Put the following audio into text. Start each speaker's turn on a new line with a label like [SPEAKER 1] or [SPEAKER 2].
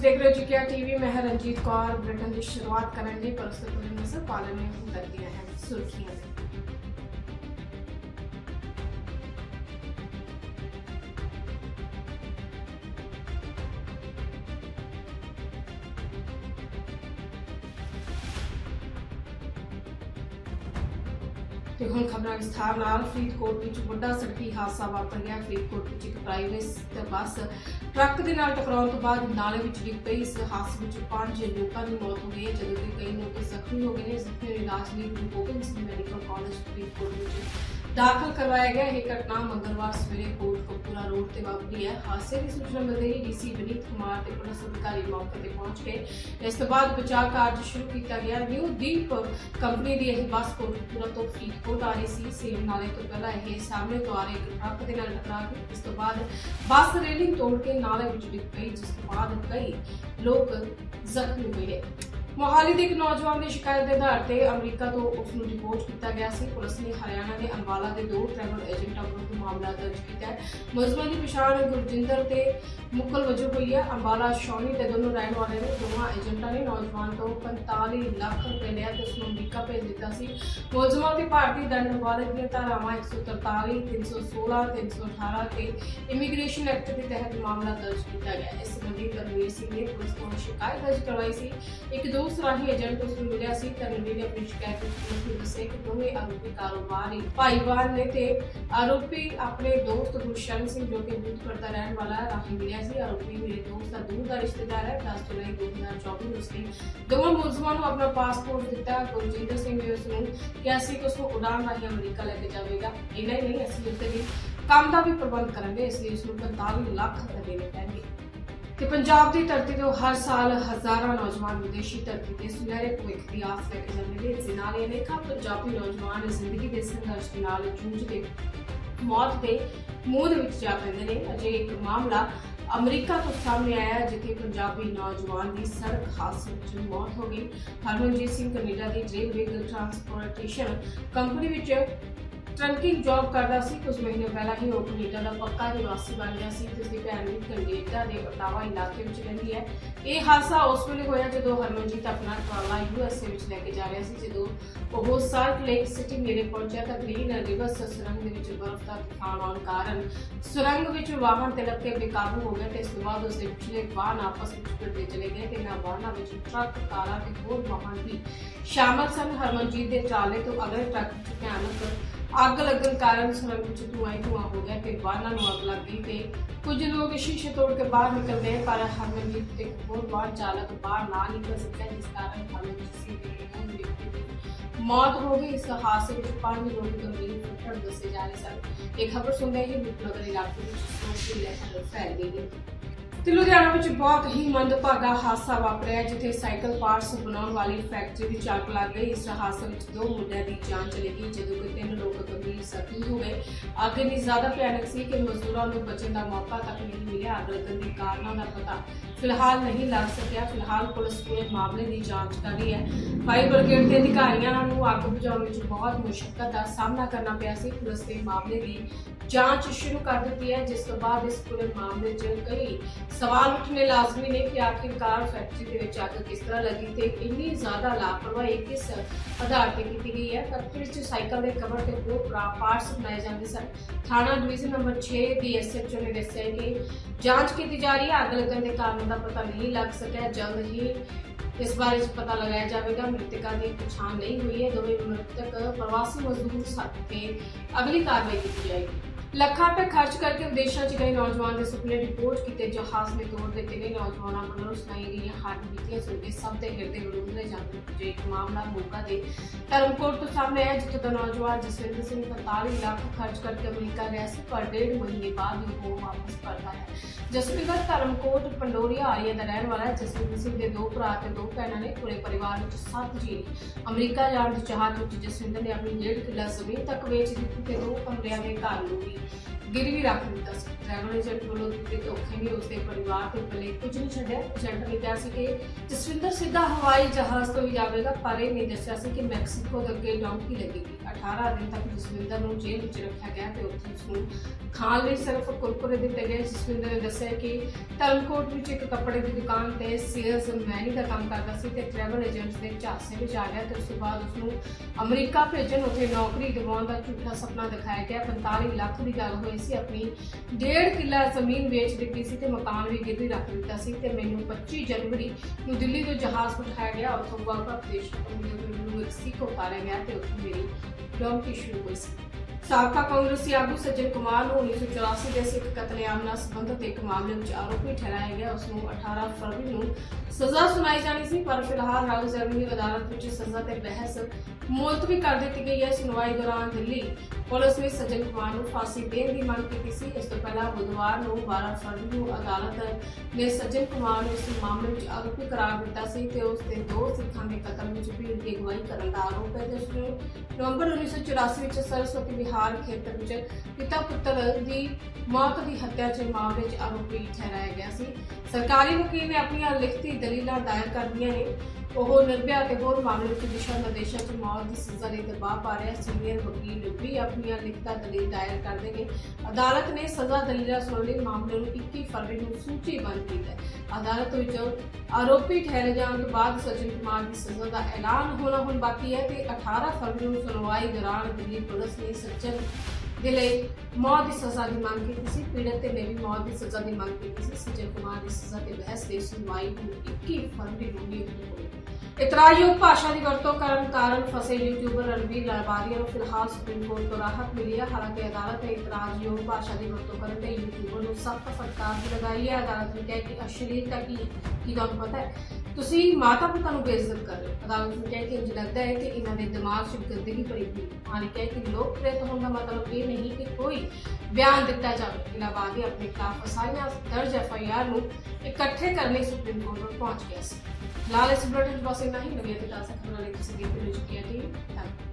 [SPEAKER 1] ਤੁਸੀਂ ਦੇਖ ਰਹੇ ਹੋ ਜੀ ਟੀਵੀ ਮੈਂ ਹਾਂ ਰਣਜੀਤ ਕੌਰ ਬ੍ਰਿਟਨ ਦੀ ਸ਼ੁਰੂਆਤ ਕਰਨ ਲਈ ਪਰ ਉਸ ਤੋਂ ਪਹਿਲਾਂ ਨਜ਼ਰ ਪਾ ਲੈਣੇ ਹੁਣ ਤੱਕ ਦੀਆਂ ਹੈ ਸੁਰਖੀਆਂ ਤੇ ਤੇ ਹੁਣ ਖਬਰਾਂ ਵਿਸਥਾਰ ਨਾਲ ਫਰੀਦਕੋਟ ਵਿੱਚ ਵੱਡਾ ਸੜਕੀ ਹਾਦਸਾ ਵਾਪਰ ਗਿਆ ਫਰੀਦਕੋਟ ਵਿੱਚ ਇੱਕ ਪ੍ਰਾਈਵੇਟ ਬੱਸ ਟਰੱਕ ਦੇ ਨਾਲ ਟਕਰਾਉਣ ਤੋਂ ਬਾਅਦ ਨਾਲੇ ਵਿੱਚ ਡਿੱਗ ਪਈ। ਇਸ ਹਾਦਸੇ ਵਿੱਚ ਪੰਜ ਲੋਕਾਂ ਦੀ ਮੌਤ ਹੋ ਗਈ ਹੈ। ਜਦੋਂ ਕਿ ਕਈ ਲੋਕ ਜ਼ਖਮੀ ਹੋ ਗਏ ਨੇ। ਜ਼ਖਮੀ ਇਲਾਜ ਲਈ ਗੁਰੂ ਗੋਬਿੰਦ ਸਿੰਘ ਮੈਡੀਕਲ ਕਾਲਜ ਫਰੀਦਕੋਟ ਵਿੱਚ ਦਾਖਲ ਕਰਵਾਇਆ ਗਿਆ। ਇਹ ਘਟਨਾ ਮੰਗਲਵਾਰ ਸਵੇਰੇ ਕੋਟਕਪੂਰਾ ਰੋਡ ਤੇ ਵਾਪਰੀ ਹੈ। ਹਾਦਸੇ ਦੀ ਸੂਚਨਾ ਮਿਲਦੇ ਹੀ ਡੀਸੀ ਵਿਨੀਤ ਕੁਮਾਰ ਤੇ ਪੁਲਿਸ ਅਧਿਕਾਰੀ ਮੌਕੇ ਤੇ ਪਹੁੰਚ ਗਏ। ਇਸ ਤੋਂ ਬਾਅਦ ਬਚਾਅ ਕਾਰਜ ਸ਼ੁਰੂ ਕੀਤਾ ਗਿਆ। ਨਿਊ ਦੀਪ ਕੰਪਨੀ ਦੀ ਇਹ ਬੱਸ ਕੋਟਕਪੂਰਾ ਤੋਂ ਫਰੀਦਕੋਟ ਆ ਰਹੀ ਸੀ। ਸੇਮ ਨਾਲੇ ਤੋਂ ਪਹਿਲਾਂ ਇਹ ਸਾਹਮਣੇ ਤੋਂ ਆ ਰਹੇ ਇੱਕ ਟਰੱਕ ਦੇ ਨਾਲ ਟਕਰਾ ਗਈ। ਇਸ ਤੋਂ ਬਾਅਦ ਬੱਸ ਰੇਲਿੰਗ ਤੋੜ ਕੇ ਨਾਲੇ ਵਿੱਚ ਡਿੱਗ ਪਈ, ਜਿਸ ਤੋਂ ਬਾਅਦ ਕਈ ਲੋਕ ਜ਼ਖਮੀ ਹੋਏ। ਮੋਹਾਲੀ ਦੇ ਇੱਕ ਨੌਜਵਾਨ ਦੀ ਸ਼ਿਕਾਇਤ ਦੇ ਆਧਾਰ ਤੇ ਅਮਰੀਕਾ ਤੋਂ ਉਸ ਨੂੰ ਰਿਪੋਰਟ ਕੀਤਾ ਗਿਆ ਸੀ। ਪੁਲਿਸ ਨੇ ਹਰਿਆਣਾ ਦੇ ਅੰਬਾਲਾ ਦੇ ਦੋ ਟਰੈਵਲ ਏਜੰਟਾਂ ਵਿਰੁੱਧ ਮਾਮਲਾ ਦਰਜ ਕੀਤਾ ਹੈ। ਮੁਲਜ਼ਮਾਂ ਦੀ ਪਛਾਣ ਗੁਰਜਿੰਦਰ ਤੇ ਮੁਕਲ ਵਜੋਂ ਹੋਈ ਹੈ। ਅੰਬਾਲਾ, ਸ਼ੌਨੀ ਦੇ ਦੋਨੋਂ ਰਹਿਣ ਵਾਲੇ ਨੇ। ਦੋਵਾਂ ਏਜੰਟਾਂ ਨੇ ਨੌਜਵਾਨ ਤੋਂ 45 ਲੱਖ ਰੁਪਏ ਲਿਆ ਤੇ ਉਸ ਨੂੰ ਅਮਰੀਕਾ ਭੇਜ ਦਿੱਤਾ ਸੀ। ਮੁਲਜ਼ਮਾਂ ਤੇ ਭਾਰਤੀ ਦੰਡ ਨਿਵਾਰਕ ਦੀਆਂ ਧਾਰਾਵਾਂ 143 316 318 ਤੇ ਇਮੀਗ੍ਰੇਸ਼ਨ ਐਕਟ ਦੇ ਤਹਿਤ ਮਾਮਲਾ ਦਰਜ ਕੀਤਾ ਗਿਆ ਇਸ ਸੰਬੰਧੀ ਤਰਨਵੀਰ ਸਿੰਘ ਨੇ ਪੁਲਿਸ ਤੋਂ ਸ਼ਿਕਾਇਤ ਦਰਜ ਕਰਵਾਈ ਸੀ। ਇੱਕ ਦੋ ਸਰਾਹੀ ਏਜੰਟ ਉਸ ਨੂੰ ਮਿਲਿਆ ਸੀ ਤਰਨਵੀਰ ਨੇ ਆਪਣੀ ਸ਼ਿਕਾਇਤ ਵਿੱਚ ਪੁਲਿਸ ਨੂੰ ਦੱਸਿਆ ਕਿ ਦੋਵੇਂ ਆਰੋਪੀ ਕਾਰੋਬਾਰੀ ਭਾਈਵਾਲ ਨੇ ਤੇ ਆਰੋਪੀ ਆਪਣੇ ਦੋਸਤ ਗੁਰਸ਼ਰਨ ਸਿੰਘ ਜੋ ਕਿ ਬੂਥਪੁਰ ਦਾ ਰਹਿਣ ਵਾਲਾ ਰਾਹੀਂ ਮਿਲਿਆ ਸੀ। ਆਰੋਪੀ ਮੇਰੇ ਦੋਸਤ ਦਾ ਦੂਰ ਦਾ ਰਿਸ਼ਤੇਦਾਰ ਹੈ। 10 ਜੁਲਾਈ 2024 ਨੂੰ ਉਸਨੇ ਦੋਵਾਂ ਮੁਲਜ਼ਮਾਂ ਨੂੰ ਆਪਣਾ ਪਾਸਪੋਰਟ ਦਿੱਤਾ। ਗੁਰਜਿੰਦਰ ਸਿੰਘ ਨੇ ਉਸ ਨੂੰ ਕਿਹਾ ਸੀ ਕਿ ਉਸ ਨੂੰ ਉਡਾਨ ਰਾਹੀਂ ਅਮਰੀਕਾ ਲੈ ਕੇ ਜਾਵੇਗਾ। ਇੰਨਾ ਹੀ ਨਹੀਂ, ਅਸੀਂ ਉਸਦੇ ਲਈ ਕੰਮ ਦਾ ਵੀ ਪ੍ਰਬੰਧ ਕਰਾਂਗੇ। ਇਸ ਲਈ ਉਸ ਨੂੰ 45 ਲੱਖ ਰੁਪਏ ਦੇਣੇ ਪੈਣਗੇ। ਤੇ ਪੰਜਾਬ ਦੀ ਧਰਤੀ ਤੋਂ ਹਰ ਸਾਲ ਹਜ਼ਾਰਾਂ ਨੌਜਵਾਨ ਵਿਦੇਸ਼ੀ ਧਰਤੀ ਤੇ ਸੁਨਹਿਰੇ ਭਵਿੱਖ ਦੀ ਆਸ ਲੈ ਕੇ ਜਾਂਦੇ ਨੇ। ਇਸ ਦੇ ਨਾਲ ਹੀ ਅਨੇਕਾਂ ਪੰਜਾਬੀ ਨੌਜਵਾਨ ਜ਼ਿੰਦਗੀ ਦੇ ਸੰਘਰਸ਼ ਦੇ ਨਾਲ ਜੂਝਦੇ ਮੌਤ ਦੇ ਮੂੰਹ ਦੇ ਵਿੱਚ ਜਾ ਪੈਂਦੇ ਨੇ। ਅਜੇ ਇੱਕ ਮਾਮਲਾ ਅਮਰੀਕਾ ਤੋਂ ਸਾਹਮਣੇ ਆਇਆ ਜਿੱਥੇ ਪੰਜਾਬੀ ਨੌਜਵਾਨ ਦੀ ਸੜਕ ਹਾਦਸੇ ਵਿੱਚ ਮੌਤ ਹੋ ਗਈ। ਹਰਮਨਜੀਤ ਸਿੰਘ ਕੈਨੇਡਾ ਦੀ ਰੇਲਵੇ ਟਰਾਂਸਪੋਰਟੇਸ਼ਨ ਕੰਪਨੀ ਵਿੱਚ ਟਰੰਕਿੰਗ ਜੌਬ ਕਰਦਾ ਸੀ ਕੁਝ ਮਹੀਨੇ ਪਹਿਲਾਂ ਹੀ ਉਹ ਕੈਨੇਡਾ ਦਾ ਪੱਕਾ ਨਿਵਾਸੀ ਬਣ ਗਿਆ ਸੀ ਤੇ ਉਸਦੀ ਭੈਣ ਕੈਨੇਡਾ ਦੇ ਓਟਾਵਾ ਇਲਾਕੇ ਵਿੱਚ ਰਹਿੰਦੀ ਹੈ। ਇਹ ਹਾਦਸਾ ਉਸ ਵੇਲੇ ਹੋਇਆ ਜਦੋਂ ਹਰਮਨਜੀਤ ਆਪਣਾ ਟਰਾਲਾ ਯੂਐਸਏ ਵਿੱਚ ਲੈ ਕੇ ਜਾ ਰਿਹਾ ਸੀ, ਜਦੋਂ ਉਹ ਸਾਲਟ ਲੇਕ ਸਿਟੀ ਨੇੜੇ ਪਹੁੰਚਿਆ ਤਾਂ ਗ੍ਰੀਨ ਰਿਵਰਸ ਸੁਰੰਗ ਦੇ ਵਿੱਚ ਬਰਫ਼ ਦਾ ਤੂਫਾਨ ਆਉਣ ਕਾਰਨ ਸੁਰੰਗ ਵਿੱਚ ਵਾਹਨ ਤਿਲਕ ਕੇ ਬੇਕਾਬੂ ਹੋ ਗਿਆ ਤੇ ਇਸ ਤੋਂ ਬਾਅਦ ਉਸਦੇ ਪਿਛਲੇ ਵਾਹਨ ਆਪਸ ਵਿੱਚ ਭਿੜਦੇ ਚਲੇ ਗਏ ਤੇ ਇਹਨਾਂ ਵਾਹਨਾਂ ਵਿੱਚ ਟਰੱਕ, ਕਾਰਾਂ ਤੇ ਹੋਰ ਵਾਹਨ ਵੀ ਸ਼ਾਮਲ ਸਨ। ਹਰਮਨਜੀਤ ਦੇ ਟਰਾਲੇ ਤੋਂ ਅਗਲੇ ਟਰੱਕ ਵਿੱਚ ਭਿਆਨਕ ਅੱਗ ਲੱਗਣ ਕਾਰਨ ਸੁਰੰਗ ਵਿੱਚ ਧੂਆਂ ਹੀ ਧੂਆਂ ਹੋ ਗਿਆ ਤੇ ਵਾਹਨਾਂ ਨੂੰ ਅੱਗ ਲੱਗ ਗਈ ਤੇ ਕੁਝ ਲੋਕ ਸ਼ੀਸ਼ੇ ਤੋੜ ਕੇ ਬਾਹਰ ਨਿਕਲ ਗਏ ਪਰ ਹਰਮਨਜੀਤ ਤੇ ਹੋਰ ਵਾਹਨ ਚਾਲਕ ਬਾਹਰ ਨਾ ਨਿਕਲ ਸਕਿਆ, ਜਿਸ ਕਾਰਨ ਹਰਮਨਜੀਤ ਸਿੰਘ ਦੇ ਇੱਕ ਵਿਅਕਤੀ ਦੀ ਮੌਤ ਹੋ ਗਈ। ਇਸ ਹਾਦਸੇ ਵਿੱਚ ਪੰਜ ਲੋਕ ਗੰਭੀਰ ਫੱਟੜ ਦੱਸੇ ਜਾ ਰਹੇ ਸਨ। ਇਹ ਖਬਰ ਸੁਣਦੇ ਹੀ ਰੂਪਨਗਰ ਇਲਾਕੇ ਵਿੱਚ ਸੋਚ ਦੀ ਲਹਿਰ ਫੈਲ ਗਈ ਤੇ ਲੁਧਿਆਣਾ ਵਿੱਚ ਬਹੁਤ ਹੀ ਮੰਦਭਾਗਾ ਹਾਦਸਾ ਵਾਪਰਿਆ ਜਿੱਥੇ ਸਾਈਕਲ ਪਾਰਟਸ ਬਣਾਉਣ ਵਾਲੀ ਫੈਕਟਰੀ ਵਿੱਚ ਅੱਗ ਲੱਗ ਗਈ। ਇਸ ਹਾਦਸੇ ਵਿੱਚ ਦੋ ਮੁੰਡਿਆਂ ਦੀ ਜਾਨ ਚਲੀ ਗਈ, ਜਦੋਂ ਕਿ ਤਿੰਨ ਲੋਕ ਗੰਭੀਰ ਜ਼ਖਮੀ ਹੋ ਗਏ। ਅੱਗ ਇੰਨੀ ਜ਼ਿਆਦਾ ਭਿਆਨਕ ਸੀ ਕਿ ਮਜ਼ਦੂਰਾਂ ਨੂੰ ਬਚਣ ਦਾ ਮੌਕਾ ਤੱਕ ਨਹੀਂ ਮਿਲਿਆ। ਅੱਗ ਲੱਗਣ ਦੇ ਕਾਰਨਾਂ ਦਾ ਪਤਾ ਫਿਲਹਾਲ ਨਹੀਂ ਲੱਗ ਸਕਿਆ। ਫਿਲਹਾਲ ਪੁਲਿਸ ਪੂਰੇ ਮਾਮਲੇ ਦੀ ਜਾਂਚ ਕਰ ਰਹੀ ਹੈ। ਫਾਇਰ ਬ੍ਰਿਗੇਡ ਦੇ ਅਧਿਕਾਰੀਆਂ ਨੂੰ ਅੱਗ ਬੁਝਾਉਣ ਵਿੱਚ ਬਹੁਤ ਮੁਸ਼ਕਲ ਦਾ ਸਾਹਮਣਾ ਕਰਨਾ ਪਿਆ ਸੀ। ਪੁਲਿਸ ਨੇ ਮਾਮਲੇ ਦੀ ਜਾਂਚ ਸ਼ੁਰੂ ਕਰ ਦਿੱਤੀ ਹੈ, ਜਿਸ ਤੋਂ ਬਾਅਦ ਇਸ ਪੂਰੇ ਮਾਮਲੇ 'ਚ ਕਈ ਸਵਾਲ ਉੱਠਣੇ ਲਾਜ਼ਮੀ ਨੇ ਕਿ ਆਖਿਰਕਾਰ ਫੈਕਟਰੀ ਦੇ ਵਿੱਚ ਅੱਗ ਕਿਸ ਤਰ੍ਹਾਂ ਲੱਗੀ ਤੇ ਇੰਨੀ ਜ਼ਿਆਦਾ ਲਾਪਰਵਾਹੀ ਕਿਸ ਆਧਾਰ ਤੇ ਕੀਤੀ ਗਈ ਹੈ? ਫੈਕਟਰੀ 'ਚ ਸਾਈਕਲ ਦੇ ਕਵਰ ਤੇ ਹੋਰ ਪਾਰਟਸ ਬਣਾਏ ਜਾਂਦੇ ਸਨ। ਥਾਣਾ ਡਿਵੀਜ਼ਨ ਨੰਬਰ 6 ਦੀ ਐਸਐਚਓ ਨੇ ਦੱਸਿਆ ਕਿ ਜਾਂਚ ਕੀਤੀ ਜਾ ਰਹੀ ਹੈ। ਅੱਗ ਲੱਗਣ ਦੇ ਕਾਰਨ ਦਾ ਪਤਾ ਨਹੀਂ ਲੱਗ ਸਕਿਆ। ਜਲਦ ਹੀ ਇਸ ਬਾਰੇ 'ਚ ਪਤਾ ਲਗਾਇਆ ਜਾਵੇਗਾ। ਮ੍ਰਿਤਕਾਂ ਦੀ ਪਛਾਣ ਨਹੀਂ ਹੋਈ ਹੈ। ਦੋਵੇਂ ਮ੍ਰਿਤਕ ਪ੍ਰਵਾਸੀ ਮਜ਼ਦੂਰ ਸਨ। ਤੇ ਅਗਲੀ ਕਾਰਵਾਈ ਕੀਤੀ ਜਾਏਗੀ। ਲੱਖਾਂ ਰੁਪਏ ਖਰਚ ਕਰਕੇ ਵਿਦੇਸ਼ਾਂ 'ਚ ਗਏ ਨੌਜਵਾਨ ਦੇ ਸੁਪਨੇ ਰਿਪੋਰਟ ਕੀਤੇ, ਜਹਾਜ਼ ਨੇ ਤੋੜ ਦਿੱਤੇ ਨੇ ਨੌਜਵਾਨਾਂ ਵੱਲੋਂ ਸੁਣਾਈ ਗਈਆਂ ਹੱਡ ਬੀਤੀਆਂ, ਸੁਣ ਕੇ ਸਭ ਦੇ ਹਿਰਦੇ ਵਿਰੁੱਧੇ ਜਾਂਦੇ ਜੇ ਇੱਕ ਮਾਮਲਾ ਮੋਗਾ ਦੇ। ਧਰਮਕੋਟ ਤੋਂ ਸਾਹਮਣੇ ਆਇਆ, ਜਿੱਥੇ ਦਾ ਨੌਜਵਾਨ ਜਸਵਿੰਦਰ ਸਿੰਘ 45 ਲੱਖ ਖਰਚ ਕਰਕੇ ਅਮਰੀਕਾ ਗਿਆ ਸੀ, ਪਰ ਡੇਢ ਮਹੀਨੇ ਬਾਅਦ ਹੀ ਉਹ ਵਾਪਸ ਪਰਤਾ ਹੈ ਜਸਵਿੰਦਰ, ਧਰਮਕੋਟ, ਪੰਡੋਰੀਆ ਆਰੀਆ ਦਾ ਰਹਿਣ ਵਾਲਾ ਹੈ। ਜਸਵਿੰਦਰ ਸਿੰਘ ਦੇ ਦੋ ਭਰਾ ਤੇ ਦੋ ਭੈਣਾਂ ਨੇ ਪੂਰੇ ਪਰਿਵਾਰ ਵਿੱਚ ਸੱਤ ਜੀ ਅਮਰੀਕਾ ਜਾਣ ਦੀ ਚਾਹਤ ਵਿੱਚ ਜਸਵਿੰਦਰ ਨੇ ਆਪਣੀ ਡੇਢ ਕਿੱਲਾ ਜ਼ਮੀਨ ਤੱਕ ਵੇਚ ਦਿੱਤੀ ਤੇ ਦੋ ਕਮਰਿਆਂ ਦੇ ਘਰ ਨੂੰ ਵੀ ਗਿਰਵੀ ਰੱਖ ਦਿੱਤਾ ਸੀ। ਟਰੈਵਲ ਏਜੰਟ ਵੱਲੋਂ ਦਿੱਤੇ ਧੋਖੇ ਨੇ ਉਸਦੇ ਪਰਿਵਾਰ ਤੇ ਪਲੇ। ਕੁਝ ਨਹੀਂ ਛੱਡਿਆ। ਏਜੰਟ ਨੇ ਕਿਹਾ ਸੀ ਕਿ ਜਸਵਿੰਦਰ ਸਿੱਧਾ ਹਵਾਈ ਜਹਾਜ਼ ਤੋਂ ਹੀ ਜਾਵੇਗਾ, ਪਰ ਇਹ ਨਹੀਂ ਦੱਸਿਆ ਸੀ ਕਿ ਮੈਕਸੀਕੋ ਦੇ ਅੱਗੇ ਡੌਂਕੀ ਲੱਗੇਗੀ। 18 ਦਿਨ ਤੱਕ ਜਸਵਿੰਦਰ ਨੂੰ ਜੇਲ੍ਹ ਵਿੱਚ ਰੱਖਿਆ ਗਿਆ ਤੇ ਉੱਥੇ ਉਸ ਨੂੰ ਖਾਣ ਲਈ ਸਿਰਫ ਕੁਰਕੁਰੇ ਦਿੱਤੇ ਗਏ। ਜਸਵਿੰਦਰ ਨੇ ਦੱਸਿਆ ਕਿ ਧਰਮਕੋਟ ਵਿੱਚ ਇੱਕ ਕੱਪੜੇ ਦੀ ਦੁਕਾਨ ਤੇ ਸੇਲਸ ਮੈਨੀ ਦਾ ਕੰਮ ਕਰਦਾ ਸੀ ਤੇ ਟਰੈਵਲ ਏਜੰਟ ਦੇ ਝਾਂਸੇ ਵਿੱਚ ਆ ਗਿਆ ਤੇ ਉਸ ਤੋਂ ਬਾਅਦ ਉਸ ਨੂੰ ਅਮਰੀਕਾ ਭੇਜਣ ਉੱਥੇ ਨੌਕਰੀ ਦਿਵਾਉਣ ਦਾ ਝੂਠਾ ਸੁਪਨਾ ਦਿਖਾਇਆ ਗਿਆ। 45 ਲੱਖ ਦੀ ਗੱਲ ਹੋਈ ਸੀ, ਆਪਣੀ ਡੇਢ ਕਿੱਲਾ ਜ਼ਮੀਨ ਵੇਚ ਦਿੱਤੀ ਸੀ ਤੇ ਮਕਾਨ ਵੀ ਗਿਰਵੀ ਰੱਖ ਦਿੱਤਾ ਸੀ ਤੇ ਮੈਨੂੰ 25 ਜਨਵਰੀ ਨੂੰ ਦਿੱਲੀ ਤੋਂ ਜਹਾਜ਼ ਬਿਠਾਇਆ ਗਿਆ, ਉੱਥੋਂ ਵਾਪਸ ਦੇਸ਼ ਨੂੰ ਮੈਕਸੀਕੋ ਉਤਾਰਿਆ ਗਿਆ ਤੇ ਉੱਥੇ ਮੇਰੀ ਡੌਂਕੀ ਸ਼ੁਰੂ ਹੋਈ ਸੀ। ਸਾਬਕਾ ਕਾਂਗਰਸੀ ਆਗੂ ਸੱਜਣ ਕੁਮਾਰ ਨੂੰ 1984 ਦੇ ਸਿੱਖ ਕਤਲੇਆਮ ਨਾਲ ਸੰਬੰਧਿਤ ਇੱਕ ਮਾਮਲੇ ਵਿੱਚ ਆਰੋਪੀ ਠਹਿਰਾਇਆ ਗਿਆ। ਉਸ ਨੂੰ 18 ਫਰਵਰੀ ਨੂੰ ਸਜ਼ਾ ਸੁਣਾਈ ਜਾਣੀ ਸੀ, ਪਰ ਫਿਲਹਾਲ ਹਾਊਸ ਐਵਨਿਊ ਅਦਾਲਤ ਵਿੱਚ ਸਜ਼ਾ ਤੇ ਬਹਿਸ ਮੁਲਤਵੀ ਕਰ ਦਿੱਤੀ ਗਈ ਹੈ। ਸੁਣਵਾਈ ਦੌਰਾਨ ਦਿੱਲੀ ਪੁਲਿਸ ਨੇ ਸੱਜਣ ਕੁਮਾਰ ਨੂੰ ਫਾਂਸੀ ਦੇਣ ਦੀ ਮੰਗ ਕੀਤੀ ਸੀ। ਇਸ ਤੋਂ ਪਹਿਲਾਂ ਬੁੱਧਵਾਰ ਨੂੰ 12 ਫਰਵਰੀ ਨੂੰ ਅਦਾਲਤ ਨੇ ਸੱਜਣ ਕੁਮਾਰ ਨੂੰ ਇਸ ਮਾਮਲੇ ਵਿੱਚ ਆਰੋਪੀ ਕਰਾਰ ਦਿੱਤਾ ਸੀ ਤੇ ਉਸ ਦੇ ਦੋ ਸਿੱਖਾਂ ਦੇ ਕਤਲ ਵਿੱਚ ਭੀੜ ਦੀ ਅਗਵਾਈ ਕਰਨ ਦਾ ਆਰੋਪ ਹੈ। ਜਿਸ ਨੂੰ ਨਵੰਬਰ 1984 ਵਿੱਚ ਸਰਸਵਤੀ ਵਿਹਾਰ ਖੇਤਰ ਵਿੱਚ ਪਿਤਾ ਪੁੱਤਰ ਦੀ ਮੌਤ ਦੀ ਹੱਤਿਆ ਦੇ ਮਾਮਲੇ ਚ ਆਰੋਪੀ ਠਹਿਰਾਇਆ ਗਿਆ ਸੀ। ਸਰਕਾਰੀ ਵਕੀਲ ਨੇ ਆਪਣੀਆਂ ਲਿਖਤੀ ਦਲੀਲਾਂ ਦਾਇਰ ਕਰਦੀਆਂ ਨੇ। ਉਹ ਨਿਰਭਿਆ ਤੇ ਹੋਰ ਮਾਮਲੇ ਵਿੱਚ ਦਿਸ਼ਾ ਨਿਰਦੇਸ਼ਾਂ 'ਚ ਮੌਤ ਦੀ ਸਜ਼ਾ ਲਈ ਦਬਾਅ ਪਾ ਰਿਹਾ ਸੀਨੀਅਰ ਵਕੀਲ ਵੀ ਆਪਣੀਆਂ ਲਿਖਤਾਂ ਦਲੀਲ ਦਾਇਰ ਕਰ ਦੇਣਗੇ। ਅਦਾਲਤ ਨੇ ਸਜ਼ਾ ਦਲੀਲਾਂ ਸੁਣਨ ਲਈ ਮਾਮਲੇ ਨੂੰ 21 ਫਰਵਰੀ ਨੂੰ ਸੂਚੀਬੱਧ ਕੀਤਾ ਅਦਾਲਤ ਵਿੱਚ ਆਰੋਪੀ ਠਹਿਰੇ ਜਾਣ ਤੋਂ ਬਾਅਦ ਸਜਨ ਕੁਮਾਰ ਦੀ ਸਜ਼ਾ ਦਾ ਐਲਾਨ ਹੋਣਾ ਹੁਣ ਬਾਕੀ ਹੈ ਤੇ 18 ਫਰਵਰੀ ਨੂੰ ਸੁਣਵਾਈ ਦੌਰਾਨ ਦਿੱਲੀ ਪੁਲਿਸ ਨੇ ਸੱਜਣ ਦੇ ਲਈ ਮੌਤ ਦੀ ਸਜ਼ਾ ਦੀ ਮੰਗ ਕੀਤੀ ਸੀ। ਪੀੜਤ ਤੇ ਨੇ ਵੀ ਮੌਤ ਦੀ ਸਜ਼ਾ ਦੀ ਮੰਗ ਕੀਤੀ ਸੀ। ਸਜਨ ਕੁਮਾਰ ਦੀ ਸਜ਼ਾ ਤੇ ਬਹਿਸ ਦੀ ਸੁਣਵਾਈ ਨੂੰ 21 ਫਰਵਰੀ ਨੂੰ ਨਿਯੁਕਤ ਹੋਈ ਇਤਰਾਜ਼ਯੋਗ ਭਾਸ਼ਾ ਦੀ ਵਰਤੋਂ ਕਰਨ ਕਾਰਨ ਫਸੇ ਯੂਟਿਊਬਰ ਰਣਵੀਰ ਲਾਲਵਾਰੀਆ ਨੂੰ ਫਿਲਹਾਲ ਸੁਪਰੀਮ ਕੋਰਟ ਤੋਂ ਰਾਹਤ ਮਿਲੀ ਹੈ। ਹਾਲਾਂਕਿ ਅਦਾਲਤ ਨੇ ਇਤਰਾਜ਼ਯੋਗ ਭਾਸ਼ਾ ਦੀ ਵਰਤੋਂ ਕਰਨ ਤੇ ਯੂਟਿਊਬਰ ਨੂੰ ਸਖਤ ਫਟਕਾਰ ਵੀ ਲਗਾਈ ਹੈ। ਅਦਾਲਤ ਨੇ ਕਿਹਾ ਕਿ ਅਸ਼ਲੀਲਤਾ ਕੀ ਕੀ ਤੁਹਾਨੂੰ ਪਤਾ ਹੈ? ਤੁਸੀਂ ਮਾਤਾ ਪਿਤਾ ਨੂੰ ਬੇਇੱਜ਼ਤ ਕਰ ਰਹੇ ਅਦਾਲਤ ਨੇ ਕਿਹਾ ਕਿ ਇੰਜ ਲੱਗਦਾ ਹੈ ਕਿ ਇਹਨਾਂ ਦੇ ਦਿਮਾਗ 'ਚ ਗੰਦਗੀ ਭਰੀ ਹੋਈ ਹੈ। ਕਿਹਾ ਕਿ ਲੋਕ ਪ੍ਰੇਤ ਹੋਣ ਦਾ ਮਤਲਬ ਇਹ ਨਹੀਂ ਕਿ ਕੋਈ ਬਿਆਨ ਦਿੱਤਾ ਜਾਵੇ। ਇਲਾਹਾਬਾਦੀ ਆਪਣੇ ਖਿਲਾਫ ਫਸਾਈਆਂ ਦਰਜ ਐਫਆਈਆਰ ਨੂੰ ਇਕੱਠੇ ਕਰਨ ਲਈ ਸੁਪਰੀਮ ਕੋਰਟ ਨੂੰ ਪਹੁੰਚ ਗਿਆ ਸੀ। ਲਾਲ ਇਸ ਬੁਲੇਟਿਨ 'ਚ ਬਸ ਹੀ ਨਵੀਆਂ ਤੇ ਤਾਜ਼ਾ ਖਬਰਾਂ ਲਈ ਤੁਸੀਂ ਦੇਖਦੇ ਰਹੋ ਚੁੱਕਿਆ ਟੀਵੀ ਧੰਨਵਾਦ